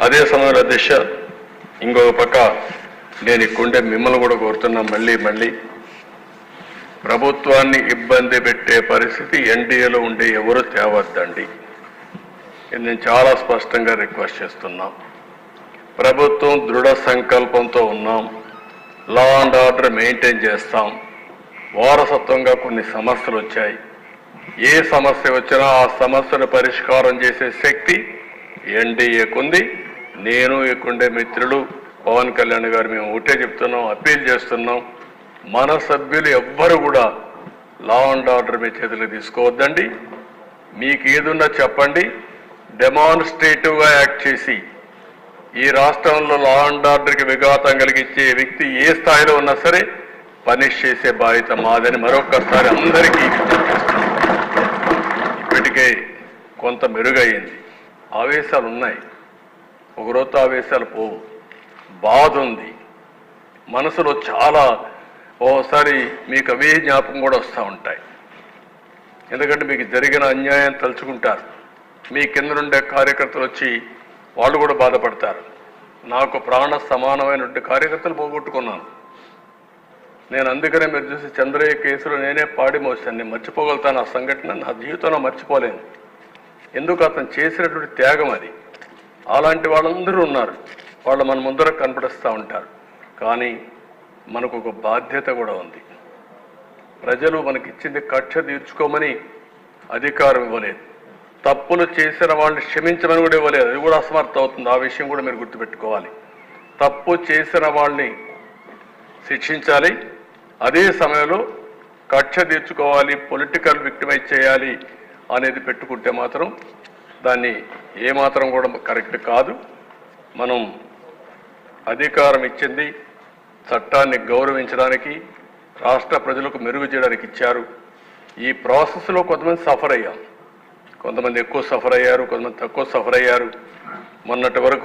అదే సమయంలో దిశ ఇంకొక పక్క నేను ఇక్కడుండే మిమ్మల్ని కూడా కోరుతున్నా మళ్ళీ మళ్ళీ. ప్రభుత్వాన్ని ఇబ్బంది పెట్టే పరిస్థితి ఎన్డీఏలో ఉండే ఎవరు తేవద్దండి. నేను చాలా స్పష్టంగా రిక్వెస్ట్ చేస్తున్నాం. ప్రభుత్వం దృఢ సంకల్పంతో ఉన్నాం. లా అండ్ ఆర్డర్ మెయింటైన్ చేస్తాం. వారసత్వంగా కొన్ని సమస్యలు వచ్చాయి. ఏ సమస్య వచ్చినా ఆ సమస్యను పరిష్కారం చేసే శక్తి ఎన్డీఏకుంది నేను ఇక్కడుండే మిత్రులు పవన్ కళ్యాణ్ గారు మేము ఒకటే చెప్తున్నాం అప్పీల్ చేస్తున్నాం. మన సభ్యులు ఎవ్వరు కూడా లా అండ్ ఆర్డర్ మీ చేతులకు తీసుకోవద్దండి. మీకు ఏదున్నా చెప్పండి. డెమాన్స్ట్రేటివ్గా యాక్ట్ చేసి ఈ రాష్ట్రంలో లా అండ్ ఆర్డర్కి విఘాతం కలిగించే వ్యక్తి ఏ స్థాయిలో ఉన్నా సరే పనిష్ చేసే బాధ్యత మాదని మరొకసారి అందరికీ ఇప్పటికే కొంత మెరుగయ్యింది ఆవేశాలు ఉన్నాయి ఒక ఆవేశాలు పోవు. బాధ ఉంది మనసులో చాలా ఓసారి మీకు అవే జ్ఞాపకం కూడా వస్తూ ఉంటాయి. ఎందుకంటే మీకు జరిగిన అన్యాయం తలుచుకుంటారు. మీ కింద నుండే కార్యకర్తలు వచ్చి వాళ్ళు కూడా బాధపడతారు. నాకు ప్రాణ సమానమైనటువంటి కార్యకర్తలు పోగొట్టుకున్నాను. నేను అందుకనే మీరు చూసి చంద్రయ్య కేసులో నేనే పాడి మోసాను నేను మర్చిపోగలుగుతాను. ఆ సంఘటన నా జీవితంలో మర్చిపోలేను. ఎందుకు? అతను చేసినటువంటి త్యాగం అది. అలాంటి వాళ్ళందరూ ఉన్నారు. వాళ్ళు మన ముందర కనపడిస్తూ ఉంటారు. కానీ మనకు ఒక బాధ్యత కూడా ఉంది. ప్రజలు మనకిచ్చింది కక్ష తీర్చుకోమని అధికారం ఇవ్వలేదు. తప్పులు చేసిన వాళ్ళని క్షమించమని కూడా ఇవ్వలేదు. అది కూడా అసమర్థం అవుతుంది. ఆ విషయం కూడా మీరు గుర్తుపెట్టుకోవాలి. తప్పు చేసిన వాళ్ళని శిక్షించాలి. అదే సమయంలో కక్ష తీర్చుకోవాలి. పొలిటికల్ విక్టిమైజ్ చేయాలి అనేది పెట్టుకుంటే మాత్రం దాన్ని ఏమాత్రం కూడా కరెక్ట్ కాదు. మనం అధికారం ఇచ్చింది చట్టాన్ని గౌరవించడానికి రాష్ట్ర ప్రజలకు మెరుగు చేయడానికి ఇచ్చారు. ఈ ప్రాసెస్లో కొంతమంది సఫర్ అయ్యాం కొంతమంది ఎక్కువ సఫర్ అయ్యారు కొంతమంది తక్కువ సఫర్ అయ్యారు మొన్నటి వరకు